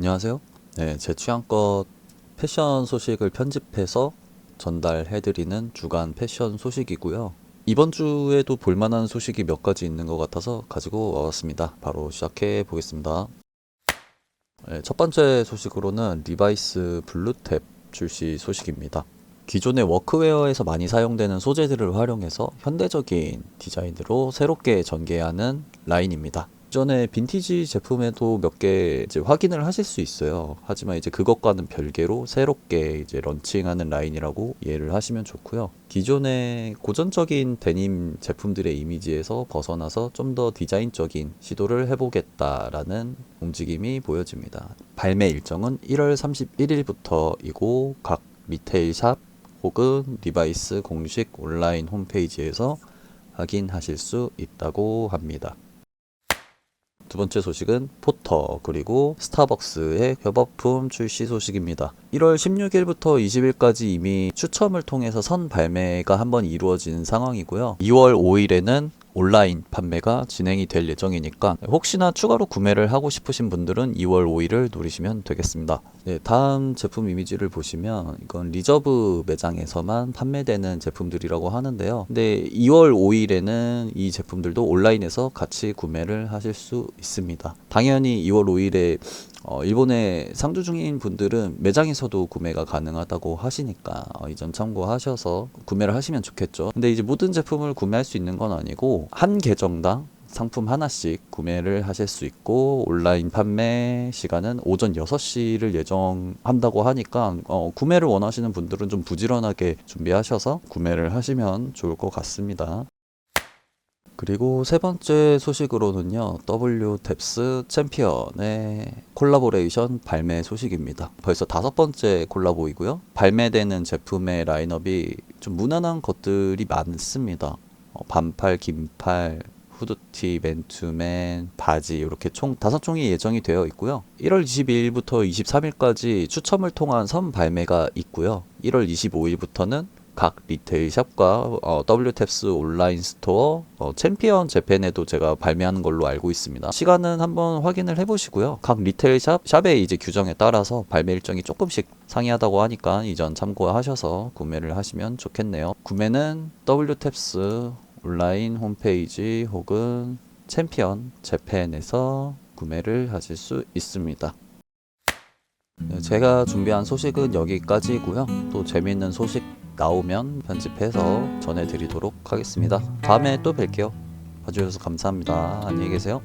안녕하세요. 네, 제 취향껏 패션 소식을 편집해서 전달해드리는 주간 패션 소식이고요. 이번 주에도 볼만한 소식이 몇 가지 있는 것 같아서 가지고 와봤습니다. 바로 시작해 보겠습니다. 네, 첫 번째 소식으로는 리바이스 블루탭 출시 소식입니다. 기존의 워크웨어에서 많이 사용되는 소재들을 활용해서 현대적인 디자인으로 새롭게 전개하는 라인입니다. 전에 빈티지 제품에도 몇 개 이제 확인을 하실 수 있어요. 하지만 이제 그것과는 별개로 새롭게 이제 런칭하는 라인이라고 이해를 하시면 좋고요. 기존의 고전적인 데님 제품들의 이미지에서 벗어나서 좀 더 디자인적인 시도를 해보겠다라는 움직임이 보여집니다. 발매 일정은 1월 31일부터이고 각 리테일 샵 혹은 리바이스 공식 온라인 홈페이지에서 확인하실 수 있다고 합니다. 두 번째 소식은 포터 그리고 스타벅스의 협업품 출시 소식입니다. 1월 16일부터 20일까지 이미 추첨을 통해서 선 발매가 한번 이루어진 상황이고요. 2월 5일에는 온라인 판매가 진행이 될 예정이니까 혹시나 추가로 구매를 하고 싶으신 분들은 2월 5일을 노리시면 되겠습니다. 네, 다음 제품 이미지를 보시면 이건 리저브 매장에서만 판매되는 제품들이라고 하는데요. 근데 2월 5일에는 이 제품들도 온라인에서 같이 구매를 하실 수 있습니다. 당연히 2월 5일에 어, 일본에 상주 중인 분들은 매장에서도 구매가 가능하다고 하시니까 어, 이점 참고하셔서 구매를 하시면 좋겠죠. 근데 이제 모든 제품을 구매할 수 있는 건 아니고 한 계정당 상품 하나씩 구매를 하실 수 있고 온라인 판매 시간은 오전 6시를 예정한다고 하니까 어, 구매를 원하시는 분들은 좀 부지런하게 준비하셔서 구매를 하시면 좋을 것 같습니다. 그리고 세 번째 소식으로는요, W 탭스 챔피언의 콜라보레이션 발매 소식입니다. 벌써 다섯 번째 콜라보이고요. 발매되는 제품의 라인업이 좀 무난한 것들이 많습니다. 어, 반팔, 긴팔, 후드티, 맨투맨, 바지 이렇게 총 다섯 종이 예정이 되어 있고요. 1월 22일부터 23일까지 추첨을 통한 선 발매가 있고요. 1월 25일부터는 각 리테일 샵과 어, WTAPS 온라인 스토어, 어, 챔피언 재팬에도 제가 발매하는 걸로 알고 있습니다. 시간은 한번 확인을 해보시고요. 각 리테일 샵, 샵의 이제 규정에 따라서 발매 일정이 조금씩 상이하다고 하니까 이전 참고하셔서 구매를 하시면 좋겠네요. 구매는 WTAPS 온라인 홈페이지 혹은 챔피언 재팬에서 구매를 하실 수 있습니다. 네, 제가 준비한 소식은 여기까지고요. 또 재미있는 소식 나오면 편집해서 전해드리도록 하겠습니다. 다음에 또 뵐게요. 봐주셔서 감사합니다. 안녕히 계세요.